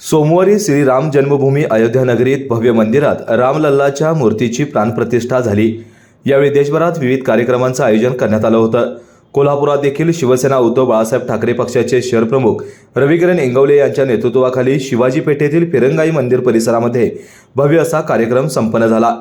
सोमवारी श्रीराम जन्मभूमी अयोध्या नगरीत भव्य मंदिरात रामलल्लाच्या मूर्तीची प्राणप्रतिष्ठा झाली. यावेळी देशभरात विविध कार्यक्रमांचं आयोजन करण्यात आलं होतं. कोल्हापुरात देखील शिवसेना उद्धव बाळासाहेब ठाकरे पक्षाचे शहर प्रमुख रविकिरण इंगवले यांच्या नेतृत्वाखाली शिवाजी पेठेतील फिरंगाई मंदिर परिसरामध्ये भव्य असा कार्यक्रम संपन्न झाला.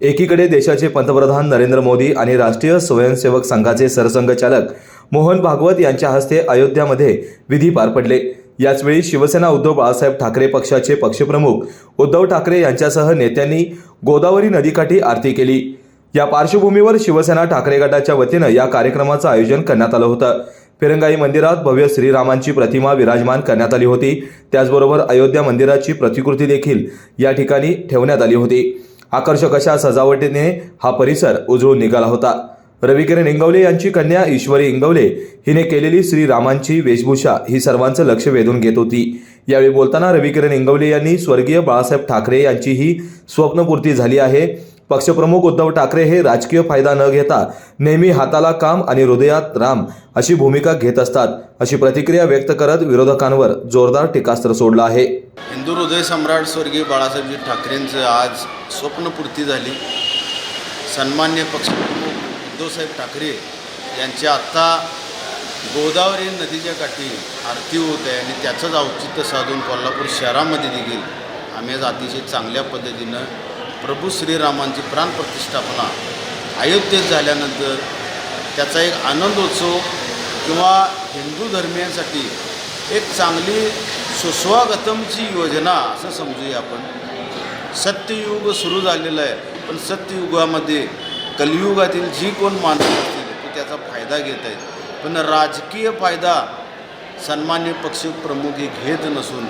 एकीकडे देशाचे पंतप्रधान नरेंद्र मोदी आणि राष्ट्रीय स्वयंसेवक संघाचे सरसंघचालक मोहन भागवत यांच्या हस्ते अयोध्यामध्ये विधी पार पडले. याचवेळी शिवसेना उद्धव बाळासाहेब ठाकरे पक्षाचे पक्षप्रमुख उद्धव ठाकरे यांच्यासह नेत्यांनी गोदावरी नदीकाठी आरती केली. या पार्श्वभूमीवर शिवसेना ठाकरे गटाच्या वतीनं या कार्यक्रमाचं आयोजन करण्यात आलं होतं. फिरंगाई मंदिरात भव्य श्रीरामांची प्रतिमा विराजमान करण्यात आली होती. त्याचबरोबर अयोध्या मंदिराची प्रतिकृती देखील या ठिकाणी ठेवण्यात आली होती. आकर्षक अशा सजावटीने हा परिसर उजळून निघाला होता. रविकिरण इंगवले यांची कन्या ईश्वरी इंगवले हिने केलेली श्रीरामांची वेशभूषा ही सर्वांचं लक्ष वेधून घेत होती. यावेळी बोलताना रविकिरण इंगवले यांनी स्वर्गीय बाळासाहेब ठाकरे यांची ही स्वप्नपूर्ती झाली आहे. पक्षप्रमुख उद्धव ठाकरे हे राजकीय फायदा न घेता नेहमी हाताला काम आणि हृदयात राम अशी भूमिका घेत असतात अशी प्रतिक्रिया व्यक्त करत विरोधकांवर जोरदार टीकास्त्र सोडलं आहे. हिंदू हृदय सम्राट स्वर्गीय बाळासाहेबजी ठाकरेंचं आज स्वप्नपूर्ती झाली. सन्मान्य पक्षप्रमुख उद्धवसाहेब ठाकरे यांची आत्ता गोदावरी नदीच्या काठी आरती होत आहे आणि त्याचंच औचित्य साधून कोल्हापूर शहरामध्ये देखील आम्ही आज अतिशय चांगल्या पद्धतीनं प्रभू श्रीरामांची प्राणप्रतिष्ठापना अयोध्येत झाल्यानंतर त्याचा एक आनंदोत्सव किंवा हिंदू धर्मियांसाठी एक चांगली सुस्वागतमची योजना असं समजूया आपण. सत्ययुग सुरू झालेलं आहे पण सत्ययुगामध्ये कलियुगातील जी कोण माणसं असतील ते त्याचा फायदा घेत आहेत. पण राजकीय फायदा सन्मान्य पक्षप्रमुख हे घेत नसून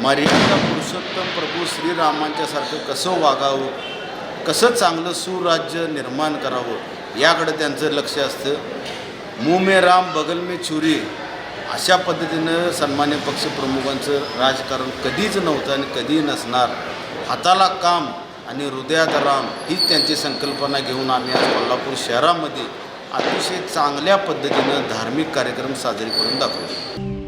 मर्यादा पुरुषोत्तम प्रभू श्रीरामांच्यासारखं कसं वागावं कसं चांगलं सुराज्य निर्माण करावं याकडे त्यांचं लक्ष असतं. मुँह मे. राम बगल मे छुरी अशा पद्धतीनं सन्मान्य पक्षप्रमुखांचं राजकारण कधीच नव्हतं आणि कधी नसणार. हाताला काम आणि हृदयात राम हीच त्यांची संकल्पना घेऊन आम्ही आज कोल्हापूर शहरामध्ये अतिशय चांगल्या पद्धतीनं धार्मिक कार्यक्रम साजरे करून दाखवतो